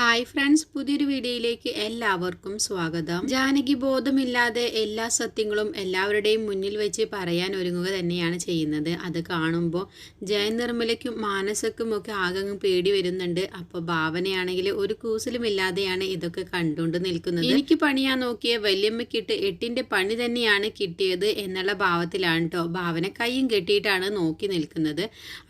Hi friends പുതിയൊരു വീഡിയോയിലേക്ക് എല്ലാവർക്കും സ്വാഗതം. ജാനകി ബോധമില്ലാതെ എല്ലാ സത്യങ്ങളും എല്ലാവരുടെയും മുന്നിൽ വെച്ച് പറയാൻ ഒരുങ്ങുക തന്നെയാണ് ചെയ്യുന്നത്. അത് കാണുമ്പോൾ ജയൻ നിർമ്മലയ്ക്കും മാനസക്കും ഒക്കെ ആകെ പേടി വരുന്നുണ്ട്. അപ്പോൾ ഭാവനയാണെങ്കിൽ ഒരു കൂസലുമില്ലാതെയാണ് ഇതൊക്കെ കണ്ടുകൊണ്ട് നിൽക്കുന്നത്. എനിക്ക് പണിയാൻ നോക്കിയ വല്യമ്മക്കിട്ട് എട്ടിന്റെ പണി തന്നെയാണ് കിട്ടിയത് എന്നുള്ള ഭാവത്തിലാണ് കേട്ടോ ഭാവന കൈയും കെട്ടിയിട്ടാണ് നോക്കി നിൽക്കുന്നത്.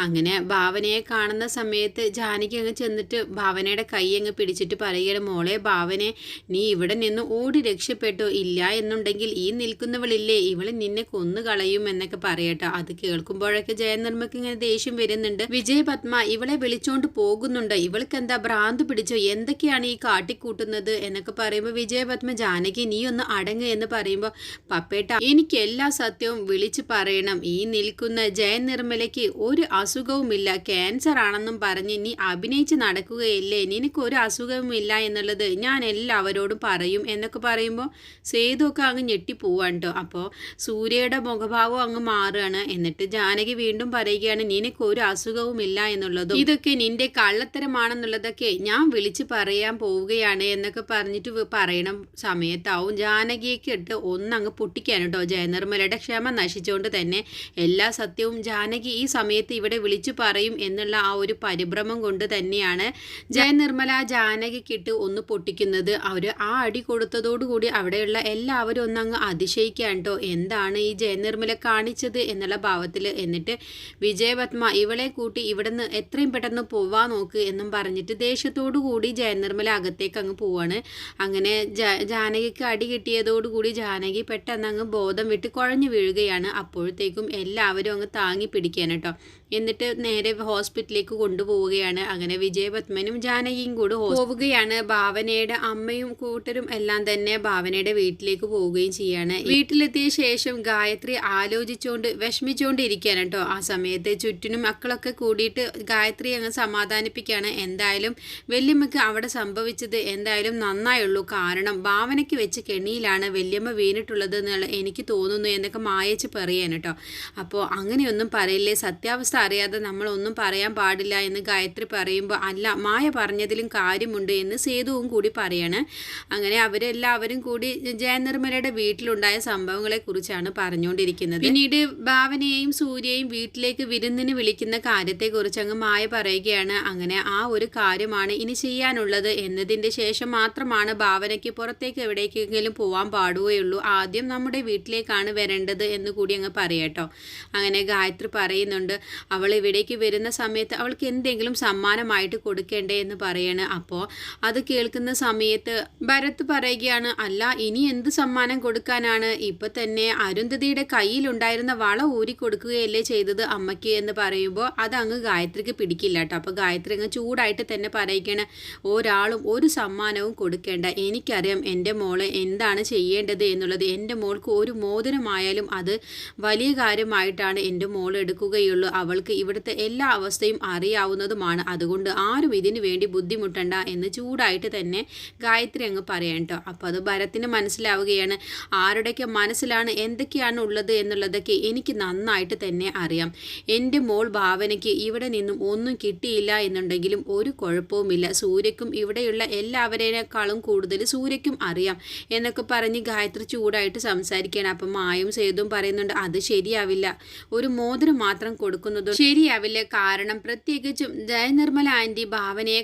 അങ്ങനെ ഭാവനയെ കാണുന്ന സമയത്ത് ജാനകി അങ്ങ് ചെന്നിട്ട് ഭാവനയുടെ കൈ അങ്ങ് പിടിച്ചിട്ട് പറയുകയാണ് മോളെ ഭാവനെ നീ ഇവിടെ നിന്ന് ഓടി രക്ഷപ്പെട്ടോ? ഇല്ല എന്നുണ്ടെങ്കിൽ ഈ നിൽക്കുന്നവളില്ലേ? ഇവൾ നിന്നെ കൊന്നു കളയും എന്നൊക്കെ പറയട്ടോ. അത് കേൾക്കുമ്പോഴൊക്കെ ജയനിർമ്മക്ക് ഇങ്ങനെ ദേഷ്യം വരുന്നുണ്ട്. വിജയ പത്മ ഇവളെ വിളിച്ചോണ്ട് പോകുന്നുണ്ട്? ഇവൾക്ക് എന്താ ഭ്രാന്ത് പിടിച്ചോ? എന്തൊക്കെയാണ് ഈ കാട്ടിക്കൂട്ടുന്നത്? എന്നൊക്കെ പറയുമ്പോൾ വിജയപത്മ ജാനകി നീ ഒന്ന് അടങ്ങ് എന്ന് പറയുമ്പോൾ പപ്പേട്ട എനിക്ക് എല്ലാ സത്യവും വിളിച്ചു പറയണം. ഈ നിൽക്കുന്ന ജയൻ നിർമ്മലയ്ക്ക് ഒരു അസുഖവുമില്ല. ക്യാൻസർ ആണെന്നും പറഞ്ഞ് നീ അഭിനയിച്ച് നടക്കുകയല്ലേ? നിനക്ക് ഒരു അസുഖവുമില്ല എന്നുള്ളത് ഞാൻ എല്ലാവരോടും പറയും എന്നൊക്കെ പറയുമ്പോൾ സേതുവൊക്കെ അങ്ങ് ഞെട്ടിപ്പോവാണ് കേട്ടോ. അപ്പോൾ സൂര്യയുടെ മുഖഭാവം അങ്ങ് മാറുകയാണ്. എന്നിട്ട് ജാനകി വീണ്ടും പറയുകയാണ് നിനക്ക് ഒരു അസുഖവുമില്ല എന്നുള്ളതും ഇതൊക്കെ നിന്റെ കള്ളത്തരമാണെന്നുള്ളതൊക്കെ ഞാൻ വിളിച്ച് പറയാൻ പോവുകയാണ് എന്നൊക്കെ പറഞ്ഞിട്ട് പറയണം സമയത്താവും ജാനകിയൊക്കെ ഇട്ട് ഒന്നങ്ങ് പൊട്ടിക്കാൻ കേട്ടോ. ജയനിർമ്മലയുടെ ക്ഷമ നശിച്ചുകൊണ്ട് തന്നെ എല്ലാ സത്യവും ജാനകി ഈ സമയത്ത് ഇവിടെ വിളിച്ചു പറയും എന്നുള്ള ആ ഒരു പരിഭ്രമം കൊണ്ട് തന്നെയാണ് ജയനിർമ്മല ജാനകിക്കിട്ട് ഒന്ന് പൊട്ടിക്കുന്നത്. അവർ ആ അടി കൊടുത്തതോടുകൂടി അവിടെയുള്ള എല്ലാവരും ഒന്നങ്ങ് അതിശയിക്കാൻ കേട്ടോ. എന്താണ് ഈ ജയനിർമ്മല കാണിച്ചത് എന്നുള്ള ഭാവത്തിൽ എന്നിട്ട് വിജയപത്മ ഇവളെ കൂട്ടി ഇവിടുന്ന് എത്രയും പെട്ടെന്ന് പോവാൻ നോക്ക് എന്നും പറഞ്ഞിട്ട് ദേഷ്യത്തോടു കൂടി ജയനിർമ്മല അകത്തേക്ക് അങ്ങ് പോവാണ്. അങ്ങനെ ജാനകിക്ക് അടി കിട്ടിയതോടുകൂടി ജാനകി പെട്ടെന്ന് അങ്ങ് ബോധം വിട്ട് കുഴഞ്ഞു വീഴുകയാണ്. അപ്പോഴത്തേക്കും എല്ലാവരും അങ്ങ് താങ്ങി പിടിക്കാൻ കേട്ടോ. എന്നിട്ട് നേരെ ഹോസ്പിറ്റലിലേക്ക് കൊണ്ടുപോവുകയാണ്. അങ്ങനെ വിജയപത്മനും ജാനകിയും കൂടെ പോവുകയാണ്. ഭാവനയുടെ അമ്മയും കൂട്ടരും എല്ലാം തന്നെ ഭാവനയുടെ വീട്ടിലേക്ക് പോവുകയും ചെയ്യാണ്. വീട്ടിലെത്തിയ ശേഷം ഗായത്രി ആലോചിച്ചുകൊണ്ട് വിഷമിച്ചുകൊണ്ടിരിക്കുകയാണ് കേട്ടോ. ആ സമയത്ത് ചുറ്റിനും മക്കളൊക്കെ കൂടിയിട്ട് ഗായത്രി അങ്ങ് സമാധാനിപ്പിക്കുകയാണ്. എന്തായാലും വല്യമ്മക്ക് അവിടെ സംഭവിച്ചത് എന്തായാലും നന്നായുള്ളൂ. കാരണം ഭാവനയ്ക്ക് വെച്ച് കെണിയിലാണ് വല്യമ്മ വീണിട്ടുള്ളത് എന്നുള്ള എനിക്ക് തോന്നുന്നു എന്നൊക്കെ മായച്ച് പറയാൻ കേട്ടോ. അപ്പോൾ അങ്ങനെയൊന്നും പറയില്ലേ? സത്യാവസ്ഥ അറിയാതെ നമ്മളൊന്നും പറയാൻ പാടില്ല എന്ന് ഗായത്രി പറയുമ്പോൾ അല്ല മായ പറഞ്ഞതിലും കാര്യമുണ്ട് എന്ന് സേതുവും കൂടി പറയാണ്. അങ്ങനെ അവരെല്ലാവരും കൂടി ജയനിർമ്മലയുടെ വീട്ടിലുണ്ടായ സംഭവങ്ങളെക്കുറിച്ചാണ് പറഞ്ഞുകൊണ്ടിരിക്കുന്നത്. പിന്നീട് ഭാവനയെയും സൂര്യയെയും വീട്ടിലേക്ക് വിരുന്നിന് വിളിക്കുന്ന കാര്യത്തെക്കുറിച്ച് അങ്ങ് മായ പറയുകയാണ്. അങ്ങനെ ആ ഒരു കാര്യമാണ് ഇനി ചെയ്യാനുള്ളത് എന്നതിന്റെ ശേഷം മാത്രമാണ് ഭാവനയ്ക്ക് പുറത്തേക്ക് എവിടേക്കെങ്കിലും പോകാൻ പാടുകയുള്ളൂ. ആദ്യം നമ്മുടെ വീട്ടിലേക്കാണ് വരേണ്ടത് എന്ന് കൂടി അങ്ങ് പറയട്ടോ അങ്ങനെ ഗായത്രി പറയുന്നുണ്ട് അവൾ ഇവിടേക്ക് വരുന്ന സമയത്ത് അവൾക്ക് എന്തെങ്കിലും സമ്മാനമായിട്ട് കൊടുക്കേണ്ടേ എന്ന് പറയാണ്. അപ്പോൾ അത് കേൾക്കുന്ന സമയത്ത് ഭരത് പറയുകയാണ് അല്ല ഇനി എന്ത് സമ്മാനം കൊടുക്കാനാണ്? ഇപ്പൊ തന്നെ അരുന്ധതിയുടെ കയ്യിലുണ്ടായിരുന്ന വള ഊരി കൊടുക്കുകയല്ലേ ചെയ്തത് അമ്മയ്ക്ക്? എന്ന് പറയുമ്പോൾ അത് അങ്ങ് ഗായത്രിക്ക് പിടിക്കില്ല കേട്ടോ. അപ്പോൾ ഗായത്രി അങ്ങ് ചൂടായിട്ട് തന്നെ പറയുകയാണ് ഒരാളും ഒരു സമ്മാനവും കൊടുക്കേണ്ട. എനിക്കറിയാം എന്റെ മോളെ എന്താണ് ചെയ്യേണ്ടത് എന്നുള്ളത്. എന്റെ മോൾക്ക് ഒരു മോതിരമായാലും അത് വലിയ കാര്യമായിട്ടാണ് എന്റെ മോൾ എടുക്കുകയുള്ളൂ. അവൾക്ക് ഇവിടുത്തെ എല്ലാ അവസ്ഥയും അറിയാവുന്നതുമാണ്. അതുകൊണ്ട് ആരും ഇതിനു വേണ്ടി ബുദ്ധിമുട്ടണ്ട. എന്ന് ചൂടായിട്ട് തന്നെ ഗായത്രി അങ്ങ് പറയാം കേട്ടോ അപ്പോൾ അത് ഭരത്തിന് മനസ്സിലാവുകയാണ്. ആരുടെയൊക്കെ മനസ്സിലാണ് എന്തൊക്കെയാണ് ഉള്ളത് എന്നുള്ളതൊക്കെ എനിക്ക് നന്നായിട്ട് തന്നെ അറിയാം. എന്റെ മോൾ ഭാവനയ്ക്ക് ഇവിടെ നിന്നും ഒന്നും കിട്ടിയില്ല എന്നുണ്ടെങ്കിലും ഒരു കുഴപ്പവുമില്ല. സൂര്യക്കും ഇവിടെയുള്ള എല്ലാവരേക്കാളും കൂടുതൽ സൂര്യക്കും അറിയാം എന്നൊക്കെ പറഞ്ഞ് ഗായത്രി ചൂടായിട്ട് സംസാരിക്കുകയാണ്. അപ്പം മായും സേതും പറയുന്നുണ്ട് അത് ശരിയാവില്ല. ഒരു മോതിരം മാത്രം കൊടുക്കുന്നതും ശരിയാവില്ല. കാരണം പ്രത്യേകിച്ചും ജയനിർമ്മല ആന്റി ഭാവനയെ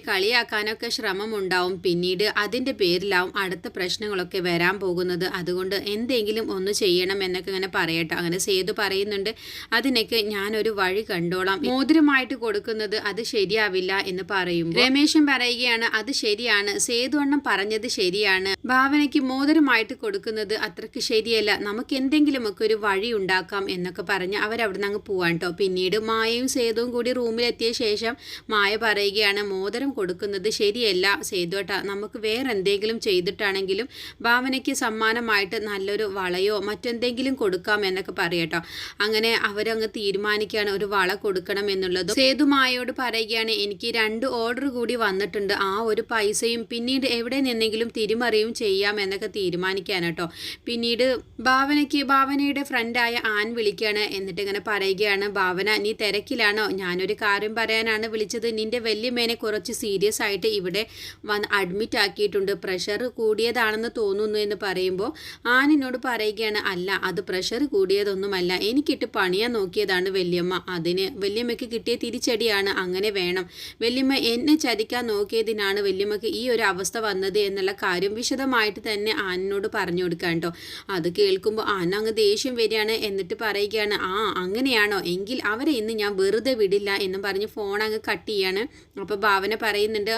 കളിയാക്കാനൊക്കെ ശ്രമമുണ്ടാവും പിന്നീട് അതിന്റെ പേരിലാവും അടുത്ത പ്രശ്നങ്ങളൊക്കെ വരാൻ പോകുന്നത്. അതുകൊണ്ട് എന്തെങ്കിലും ഒന്ന് ചെയ്യണം എന്നൊക്കെ ഇങ്ങനെ പറയട്ടെ. അങ്ങനെ സേതു പറയുന്നുണ്ട് അതിനൊക്കെ ഞാനൊരു വഴി കണ്ടോളാം. മോതിരമായിട്ട് കൊടുക്കുന്നത് അത് ശരിയാവില്ല എന്ന് പറയും രമേശൻ പറയുകയാണ് അത് ശരിയാണ്. സേതു പറഞ്ഞത് ശരിയാണ്. ഭാവനയ്ക്ക് മോതിരമായിട്ട് കൊടുക്കുന്നത് അത്രയ്ക്ക് ശരിയല്ല. നമുക്ക് എന്തെങ്കിലുമൊക്കെ ഒരു വഴി ഉണ്ടാക്കാം എന്നൊക്കെ പറഞ്ഞ് അവരവിടുന്ന് അങ്ങ് പോവാൻ കേട്ടോ. പിന്നീട് മായയും സേതുവും കൂടി റൂമിലെത്തിയ ശേഷം മായ പറയുകയാണ് മോതിരം കൊടുക്കുന്നത് ശരിയല്ല സേതുവേട്ടാ നമുക്ക് വേറെ എന്തെങ്കിലും ചെയ്തിട്ടാണെങ്കിലും ഭാവനയ്ക്ക് സമ്മാനമായിട്ട് നല്ലൊരു വളയോ മറ്റെന്തെങ്കിലും കൊടുക്കാം എന്നൊക്കെ പറയട്ടോ അങ്ങനെ അവരങ്ങ് തീരുമാനിക്കുകയാണ് ഒരു വള കൊടുക്കണം എന്നുള്ളത്. സേതുമായോട് പറയുകയാണ് എനിക്ക് രണ്ട് ഓർഡർ കൂടി വന്നിട്ടുണ്ട്. ആ ഒരു പൈസയും പിന്നീട് എവിടെ നിന്നെങ്കിലും തിരിമറിയും ചെയ്യാം എന്നൊക്കെ തീരുമാനിക്കാൻ കേട്ടോ. പിന്നീട് ഭാവനയ്ക്ക് ഭാവനയുടെ ഫ്രണ്ടായ ആൻ വിളിക്കുകയാണ്. എന്നിട്ട് ഇങ്ങനെ പറയുകയാണ് ഭാവന നീ തിരക്കിലാണോ? ഞാനൊരു കാര്യം പറയാനാണ് വിളിച്ചത്. നിന്റെ വല്യമ്മേനെ കുറച്ച് സീരിയസ് ആയിട്ട് ഇവിടെ വന്ന് അഡ്മിറ്റ് ആക്കിയിട്ടുണ്ട്. പ്രഷർ കൂടിയതാണെന്ന് തോന്നുന്നു എന്ന് പറയുമ്പോൾ ആനിനോട് പറയുകയാണ് അല്ല അത് പ്രഷർ കൂടിയതൊന്നുമല്ല. എനിക്കിട്ട് പണിയാൻ നോക്കിയതാണ് വല്യമ്മ. അതിന് വല്യമ്മയ്ക്ക് കിട്ടിയ തിരിച്ചടിയാണ്. അങ്ങനെ വേണം. വല്യമ്മ എന്നെ ചതിക്കാൻ നോക്കിയതിനാണ് വല്യമ്മക്ക് ഈ ഒരു അവസ്ഥ വന്നത് എന്നുള്ള കാര്യം വിശദമായിട്ട് തന്നെ ആനിനോട് പറഞ്ഞു കൊടുക്കാൻ കേട്ടോ. അത് കേൾക്കുമ്പോൾ ആന അങ്ങ് ദേഷ്യം വരികയാണ് എന്നിട്ട് പറയുകയാണ് ആ അങ്ങനെയാണോ? എങ്കിൽ അവരെ ഇന്ന് ഞാൻ വെറുതെ വിടില്ല എന്നും പറഞ്ഞ് ഫോൺ അങ്ങ് കട്ട് ചെയ്യാണ്. അപ്പോൾ ഭാവന പറയുന്നുണ്ട്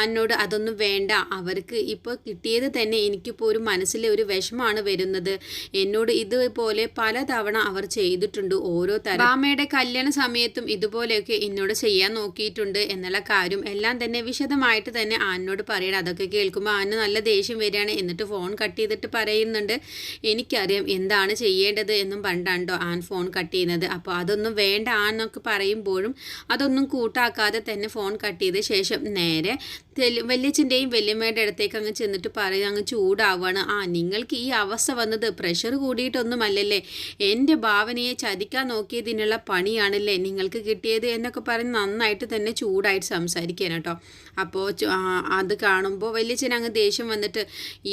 ആനോട് അതൊന്നും വേണ്ട. അവർക്ക് ഇപ്പോൾ കിട്ടിയത് തന്നെ എനിക്കിപ്പോൾ ഒരു മനസ്സിലെ ഒരു വിഷമാണ് വരുന്നത്. എന്നോട് ഇതുപോലെ പലതവണ അവർ ചെയ്തിട്ടുണ്ട്. ഓരോ തരം അമ്മയുടെ കല്യാണ സമയത്തും ഇതുപോലെയൊക്കെ എന്നോട് ചെയ്യാൻ നോക്കിയിട്ടുണ്ട് എന്നുള്ള കാര്യം എല്ലാം തന്നെ വിശദമായിട്ട് തന്നെ ആനോട് പറയണം. അതൊക്കെ കേൾക്കുമ്പോൾ ആന നല്ല ദേഷ്യം വരികയാണ്. എന്നിട്ട് ഫോൺ കട്ട് ചെയ്തിട്ട് പറയുന്നുണ്ട്. എനിക്കറിയാം എന്താണ് ചെയ്യേണ്ടത് എന്നും പണ്ടാണ്ടോ ആൻ ഫോൺ കട്ട് ചെയ്യുന്നത്. അപ്പോൾ അതൊന്നും വേണ്ട ആന്നൊക്കെ പറയുമ്പോഴും അതൊന്നും കൂട്ടാക്കാതെ തന്നെ ഫോൺ കട്ട് ചെയ്ത ശേഷം നേരെ വല്യച്ഛന്റെയും വല്യമ്മയുടെ അടുത്തേക്ക് അങ്ങ് ചെന്നിട്ട് പറയും അങ്ങ് ചൂടാവുകയാണ് ആ നിങ്ങൾക്ക് ഈ അവസ്ഥ വന്നത് പ്രഷർ കൂടിയിട്ടൊന്നുമല്ലല്ലേ? എന്റെ ഭാവനയെ ചതിക്കാൻ നോക്കിയതിനുള്ള പണിയാണല്ലേ നിങ്ങൾക്ക് കിട്ടിയത് എന്നൊക്കെ പറഞ്ഞ് നന്നായിട്ട് തന്നെ ചൂടായിട്ട് സംസാരിക്കാൻ കേട്ടോ. അപ്പോൾ അത് കാണുമ്പോൾ വല്യച്ഛൻ അങ്ങ് ദേഷ്യം വന്നിട്ട്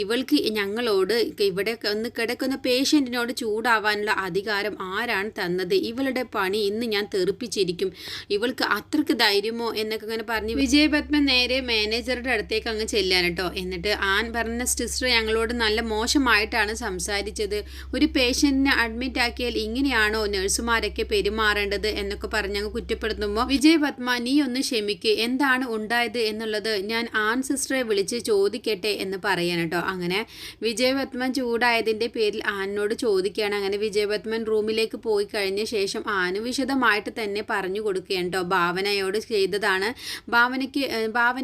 ഇവൾക്ക് ഞങ്ങളോട് ഇവിടെ ഒന്ന് കിടക്കുന്ന പേഷ്യന്റിനോട് ചൂടാവാനുള്ള അധികാരം ആരാണ് തന്നത്? ഇവളുടെ പണി ഇന്ന് ഞാൻ തെറിപ്പിച്ചിരിക്കും. ഇവൾക്ക് അത്രയ്ക്ക് ധൈര്യമോ? എന്നൊക്കെ ഇങ്ങനെ പറഞ്ഞ് വിജയപത്മൻ നേരെ മാനേജറുടെ അടുത്തേക്ക് അങ്ങ് ചെല്ലാൻ കേട്ടോ. എന്നിട്ട് ആൻ പറഞ്ഞ സിസ്റ്റർ ഞങ്ങളോട് നല്ല മോശമായിട്ടാണ് സംസാരിച്ചത്. ഒരു പേഷ്യന്റിനെ അഡ്മിറ്റ് ആക്കിയാൽ ഇങ്ങനെയാണോ നഴ്സുമാരൊക്കെ പെരുമാറേണ്ടത് എന്നൊക്കെ പറഞ്ഞ് അങ്ങ് കുറ്റപ്പെടുത്തുമ്പോൾ വിജയ് പത്മ നീ ഒന്ന് ക്ഷമിക്ക്. എന്താണ് ഉണ്ടായത് എന്നുള്ളത് ഞാൻ ആൺ സിസ്റ്ററെ വിളിച്ച് ചോദിക്കട്ടെ എന്ന് പറയാൻ കേട്ടോ. അങ്ങനെ വിജയ് പത്മൻ ചൂടായതിന്റെ പേരിൽ ആനിനോട് ചോദിക്കുകയാണ്. അങ്ങനെ വിജയ് പത്മൻ റൂമിലേക്ക് പോയി കഴിഞ്ഞ ശേഷം ആന് വിശദമായിട്ട് തന്നെ പറഞ്ഞു കൊടുക്കുകയാണ് കേട്ടോ. ഭാവനയോട് ചെയ്തതാണ്. ഭാവനയ്ക്ക്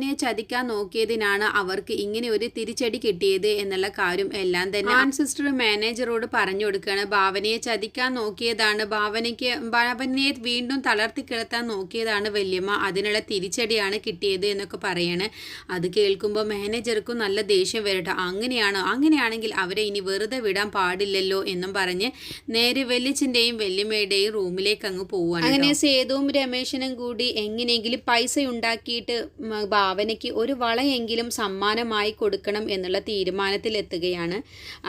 ഭാവനയെ ചതിക്കാൻ നോക്കിയതിനാണ് അവർക്ക് ഇങ്ങനെ ഒരു തിരിച്ചടി കിട്ടിയത് എന്നുള്ള കാര്യം എല്ലാം തന്നെ. ആൺ സിസ്റ്റർ മാനേജറോട് പറഞ്ഞു കൊടുക്കുകയാണ്. ഭാവനയെ ചതിക്കാൻ നോക്കിയതാണ്. ഭാവനയ്ക്ക് ഭാവനയെ വീണ്ടും തളർത്തി കിടത്താൻ നോക്കിയതാണ് വല്യമ്മ. അതിനുള്ള തിരിച്ചടിയാണ് കിട്ടിയത് എന്നൊക്കെ പറയാണ്. അത് കേൾക്കുമ്പോൾ മാനേജർക്കും നല്ല ദേഷ്യം വരട്ടെ. അങ്ങനെയാണോ അങ്ങനെയാണെങ്കിൽ അവരെ ഇനി വെറുതെ വിടാൻ പാടില്ലല്ലോ എന്നും പറഞ്ഞ് നേരെ വെല്ലിച്ചിന്റെയും വെല്ലിമ്മയുടെയും റൂമിലേക്ക് അങ്ങ് പോവുകയാണ് അങ്ങനെ സേതുവും രമേശനും കൂടി എങ്ങനെയെങ്കിലും പൈസ ഉണ്ടാക്കിയിട്ട് ഭാവനയ്ക്ക് ഒരു വളയെങ്കിലും സമ്മാനമായി കൊടുക്കണം എന്നുള്ള തീരുമാനത്തിലെത്തുകയാണ്.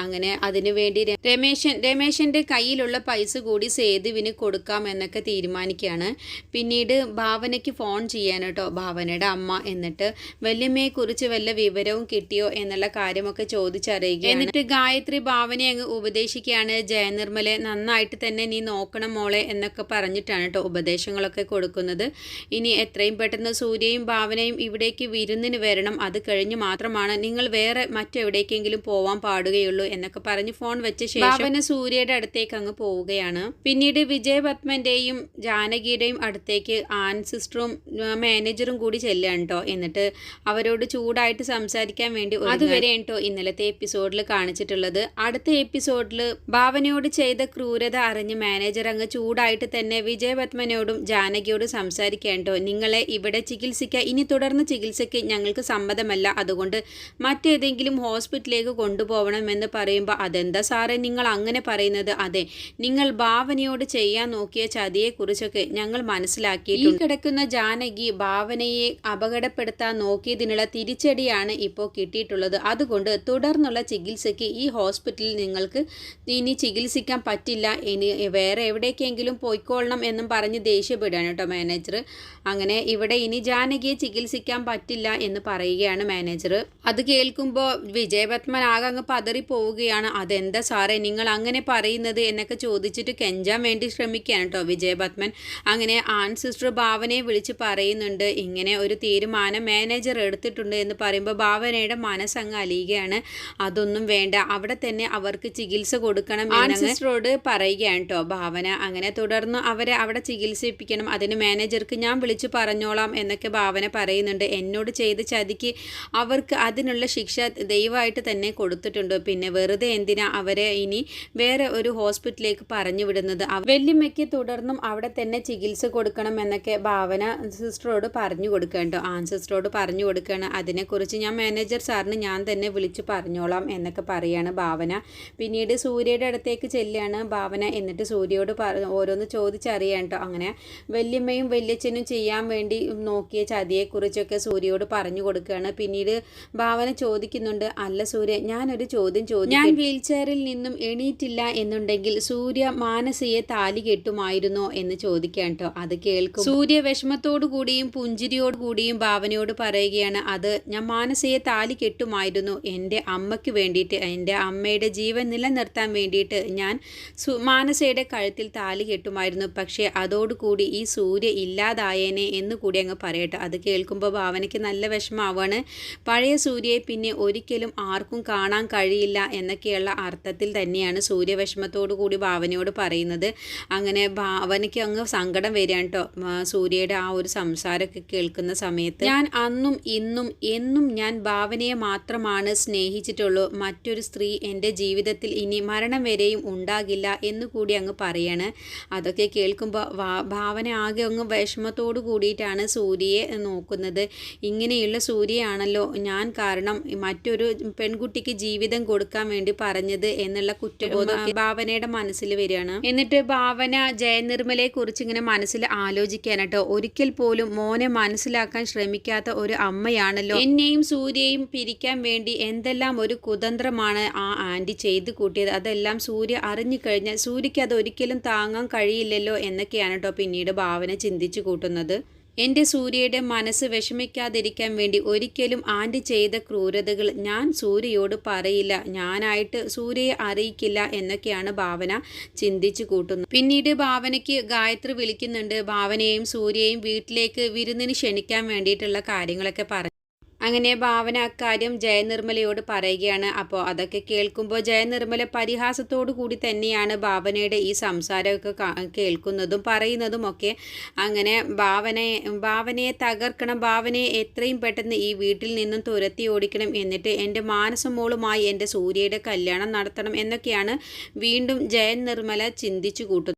അങ്ങനെ അതിനുവേണ്ടി രമേശൻ രമേശന്റെ കയ്യിലുള്ള പൈസ കൂടി സേതുവിന് കൊടുക്കാം എന്നൊക്കെ തീരുമാനിക്കുകയാണ്. പിന്നീട് ഭാവനയ്ക്ക് ഫോൺ ചെയ്യാൻ കേട്ടോ. ഭാവനയുടെ അമ്മ എന്നിട്ട് വല്യമ്മയെക്കുറിച്ച് വല്ല വിവരവും കിട്ടിയോ? എന്നുള്ള കാര്യമൊക്കെ ചോദിച്ചറിയുക എന്നിട്ട് ഗായത്രി ഭാവനയെ അങ്ങ് ഉപദേശിക്കുകയാണ്. ജയനിർമ്മലെ നന്നായിട്ട് തന്നെ നീ നോക്കണം മോളെ എന്നൊക്കെ പറഞ്ഞിട്ടാണ് കേട്ടോ ഉപദേശങ്ങളൊക്കെ കൊടുക്കുന്നത്. ഇനി എത്രയും പെട്ടെന്ന് സൂര്യയും ഭാവനയും ഇവിടേക്ക് വിരുന്നിന് വരണം. അത് കഴിഞ്ഞ് മാത്രമാണ് നിങ്ങൾ വേറെ മറ്റെവിടേക്കെങ്കിലും പോവാൻ പാടുകയുള്ളൂ എന്നൊക്കെ പറഞ്ഞ് ഫോൺ വെച്ച ശേഷം സൂര്യയുടെ അടുത്തേക്ക് അങ്ങ് പോവുകയാണ്. പിന്നീട് വിജയപത്മന്റെയും ജാനകിയുടെയും അടുത്തേക്ക് ആൻ സിസ്റ്ററും മാനേജറും കൂടി ചെല്ലുകയാണ് കേട്ടോ എന്നിട്ട് അവരോട് ചൂടായിട്ട് സംസാരിക്കാൻ വേണ്ടി അതുവരെ കേട്ടോ ഇന്നലത്തെ എപ്പിസോഡിൽ കാണിച്ചിട്ടുള്ളത്. അടുത്ത എപ്പിസോഡിൽ ഭാവനയോട് ചെയ്ത ക്രൂരത അറിഞ്ഞ് മാനേജർ അങ്ങ് ചൂടായിട്ട് തന്നെ വിജയപത്മനോടും ജാനകിയോടും സംസാരിക്കേണ്ടോ നിങ്ങളെ ഇവിടെ ചികിത്സിക്കാൻ ഇനി തുടർന്ന് ചികിത്സയ്ക്ക് ഞങ്ങൾക്ക് സമ്മതമല്ല. അതുകൊണ്ട് മറ്റേതെങ്കിലും ഹോസ്പിറ്റലിലേക്ക് കൊണ്ടുപോകണമെന്ന് പറയുമ്പോൾ അതെന്താ സാറേ നിങ്ങൾ അങ്ങനെ പറയുന്നത്? അതെ നിങ്ങൾ ഭാവനയോട് ചെയ്യാൻ നോക്കിയ ചതിയെക്കുറിച്ചൊക്കെ ഞങ്ങൾ മനസ്സിലാക്കി ഈ കിടക്കുന്ന ജാനകി ഭാവനയെ അപകടപ്പെടുത്താൻ നോക്കിയതിനുള്ള തിരിച്ചടിയാണ് ഇപ്പോൾ കിട്ടിയിട്ടുള്ളത്. അതുകൊണ്ട് തുടർന്നുള്ള ചികിത്സയ്ക്ക് ഈ ഹോസ്പിറ്റലിൽ നിങ്ങൾക്ക് ഇനി ചികിത്സിക്കാൻ പറ്റില്ല. ഇനി വേറെ എവിടേക്കെങ്കിലും പോയിക്കൊള്ളണം എന്നും പറഞ്ഞ് ദേഷ്യപ്പെടുകയാണ് കേട്ടോ മാനേജർ. അങ്ങനെ ഇവിടെ ഇനി ജാനകിയെ ചികിത്സിക്കാൻ പറ്റില്ല എന്ന് പറയുകയാണ് മാനേജർ അത് കേൾക്കുമ്പോൾ വിജയപത്മൻ ആകെ അങ്ങ് പതറി പോവുകയാണ്. അതെന്താ സാറേ നിങ്ങൾ അങ്ങനെ പറയുന്നത് എന്നൊക്കെ ചോദിച്ചിട്ട് കെഞ്ചാൻ വേണ്ടി ശ്രമിക്കുകയാണ് കേട്ടോ വിജയപത്മൻ അങ്ങനെ ആൺ സിസ്റ്റർ ഭാവനയെ വിളിച്ച് പറയുന്നുണ്ട്. ഇങ്ങനെ ഒരു തീരുമാനം മാനേജർ എടുത്തിട്ടുണ്ട് എന്ന് പറയുമ്പോൾ ഭാവനയുടെ മനസ്സങ്ങ് അലിയുകയാണ്. അതൊന്നും വേണ്ട. അവിടെ തന്നെ അവർക്ക് ചികിത്സ കൊടുക്കണം ആൺ സിസ്റ്ററോട് പറയുകയാണ് കേട്ടോ ഭാവന. അങ്ങനെ തുടർന്ന് അവരെ അവിടെ ചികിത്സിപ്പിക്കണം. അതിന് മാനേജർക്ക് ഞാൻ വിളിച്ചു പറഞ്ഞോളാം എന്നൊക്കെ ഭാവന പറയുന്നുണ്ട്. എന്നോട് ചെയ്ത ചതിക്ക് അവർക്ക് അതിനുള്ള ശിക്ഷ ദയവായിട്ട് തന്നെ കൊടുത്തിട്ടുണ്ട്. പിന്നെ വെറുതെ എന്തിനാ അവരെ ഇനി വേറെ ഒരു ഹോസ്പിറ്റലിലേക്ക് പറഞ്ഞു വിടുന്നത്? വെല്ലുമ്മയ്ക്ക് തുടർന്നും അവിടെ തന്നെ ചികിത്സ കൊടുക്കണം എന്നൊക്കെ ഭാവന സിസ്റ്ററോട് പറഞ്ഞു കൊടുക്കേണ്ടോ. ആൻ സിസ്റ്ററോട് പറഞ്ഞു കൊടുക്കുകയാണ്. അതിനെക്കുറിച്ച് ഞാൻ മാനേജർ സാറിന് ഞാൻ തന്നെ വിളിച്ച് പറഞ്ഞോളാം എന്നൊക്കെ പറയാണ് ഭാവന. പിന്നീട് സൂര്യയുടെ അടുത്തേക്ക് ചെല്ലുകയാണ് ഭാവന. എന്നിട്ട് സൂര്യയോട് ഓരോന്ന് ചോദിച്ചറിയാം കേട്ടോ. അങ്ങനെ വല്യമ്മയും വല്യച്ഛനും ചെയ്യാൻ വേണ്ടി നോക്കിയ ചതിയെക്കുറിച്ചൊക്കെ സൂര്യയോട് പറഞ്ഞു കൊടുക്കുകയാണ്. പിന്നീട് ഭാവന ചോദിക്കുന്നുണ്ട് അല്ല സൂര്യ ഞാനൊരു ചോദ്യം ചോദിക്കും ഞാൻ വീൽ ചെയറിൽ നിന്നും എണീറ്റില്ല എന്നുണ്ടെങ്കിൽ സൂര്യ മാനസിയെ താലി കെട്ടുമായിരുന്നോ എന്ന് ചോദിക്കാൻ കേട്ടോ. അത് കേൾക്കും. സൂര്യ വിഷമത്തോടു കൂടിയും പുഞ്ചിരിയോട് കൂടിയും ഭാവനയോട് പറയുകയാണ് അത് ഞാൻ മാനസിയെ താലി കെട്ടുമായിരുന്നു. എന്റെ അമ്മയ്ക്ക് വേണ്ടിയിട്ട് എന്റെ അമ്മയുടെ ജീവൻ നിലനിർത്താൻ വേണ്ടിയിട്ട് ഞാൻ മാനസയുടെ കഴുത്തിൽ താലി കെട്ടുമായിരുന്നു. പക്ഷേ അതോടുകൂടി ഈ സൂര്യ ഇല്ലാതായേനെ എന്ന് കൂടി അങ്ങ് പറയട്ടെ. അത് കേൾക്കുമ്പോൾ ഭാവനയ്ക്ക് നല്ല വിഷമാവാണ് പഴയ സൂര്യയെ പിന്നെ ഒരിക്കലും ആർക്കും കാണാൻ കഴിയില്ല എന്നൊക്കെയുള്ള അർത്ഥത്തിൽ തന്നെയാണ് സൂര്യവിഷമത്തോടു കൂടി ഭാവനയോട് പറയുന്നത്. അങ്ങനെ ഭാവനയ്ക്ക് അങ്ങ് സങ്കടം വരികയാണ് കേട്ടോ സൂര്യയുടെ ആ ഒരു സംസാരമൊക്കെ കേൾക്കുന്ന സമയത്ത് ഞാൻ അന്നും ഇന്നും എന്നും ഞാൻ ഭാവനയെ മാത്രമാണ് സ്നേഹിച്ചിട്ടുള്ളൂ. മറ്റൊരു സ്ത്രീ എന്റെ ജീവിതത്തിൽ ഇനി മരണം വരെയും ഉണ്ടാകില്ല എന്നുകൂടി അങ്ങ് പറയാണ്. അതൊക്കെ കേൾക്കുമ്പോൾ ഭാവന ആകെ അങ്ങ് വിഷമത്തോടു കൂടിയിട്ടാണ് സൂര്യയെ നോക്കുന്നത്. ഇങ്ങനെയുള്ള സൂര്യയാണല്ലോ ഞാൻ കാരണം മറ്റൊരു പെൺകുട്ടിക്ക് ജീവിതം കൊടുക്കാൻ വേണ്ടി പറഞ്ഞത് എന്നുള്ള കുറ്റബോധം ഭാവനയുടെ മനസ്സിൽ വരികയാണ്. എന്നിട്ട് ഭാവന ജയനിർമ്മലയെ കുറിച്ച് ഇങ്ങനെ മനസ്സിൽ ആലോചിക്കാനട്ടോ ഒരിക്കൽ പോലും മോനെ മനസ്സിലാക്കാൻ ശ്രമിക്കാത്ത ഒരു അമ്മയാണല്ലോ. എന്നെയും സൂര്യയും പിരിക്കാൻ വേണ്ടി എന്തെല്ലാം ഒരു കുതന്ത്രമാണ് ആ ആന്റി ചെയ്തു കൂട്ടിയത്. അതെല്ലാം സൂര്യ അറിഞ്ഞു കഴിഞ്ഞാൽ സൂര്യയ്ക്ക് അത് ഒരിക്കലും താങ്ങാൻ കഴിയില്ലല്ലോ എന്നൊക്കെയാണ് കേട്ടോ പിന്നീട് ഭാവന ചിന്തിച്ചു കൂട്ടുന്നത്. എന്റെ സൂര്യയുടെ മനസ്സ് വിഷമിക്കാതിരിക്കാൻ വേണ്ടി ഒരിക്കലും ആന്റി ചെയ്ത ക്രൂരതകൾ ഞാൻ സൂര്യയോട് പറയില്ല. ഞാനായിട്ട് സൂര്യയെ അറിയിക്കില്ല എന്നൊക്കെയാണ് ഭാവന ചിന്തിച്ചു കൂട്ടുന്നത്. പിന്നീട് ഭാവനയ്ക്ക് ഗായത്രി വിളിക്കുന്നുണ്ട്. ഭാവനയെയും സൂര്യയെയും വീട്ടിലേക്ക് വിരുന്നിന് ക്ഷണിക്കാൻ വേണ്ടിയിട്ടുള്ള കാര്യങ്ങളൊക്കെ പറഞ്ഞു അങ്ങനെ ഭാവന അക്കാര്യം ജയനിർമ്മലയോട് പറയുകയാണ്. അപ്പോൾ അതൊക്കെ കേൾക്കുമ്പോൾ ജയനിർമ്മല പരിഹാസത്തോടു കൂടി തന്നെയാണ് ഭാവനയുടെ ഈ സംസാരമൊക്കെ കേൾക്കുന്നതും പറയുന്നതും ഒക്കെ. അങ്ങനെ ഭാവനയെ ഭാവനയെ തകർക്കണം ഭാവനയെ എത്രയും പെട്ടെന്ന് ഈ വീട്ടിൽ നിന്നും തുരത്തി ഓടിക്കണം എന്നിട്ട് എന്റെ മാനസമോളുമായി എന്റെ സൂര്യയുടെ കല്യാണം നടത്തണം എന്നൊക്കെയാണ് വീണ്ടും ജയൻ നിർമ്മല ചിന്തിച്ചു കൂട്ടുന്നത്.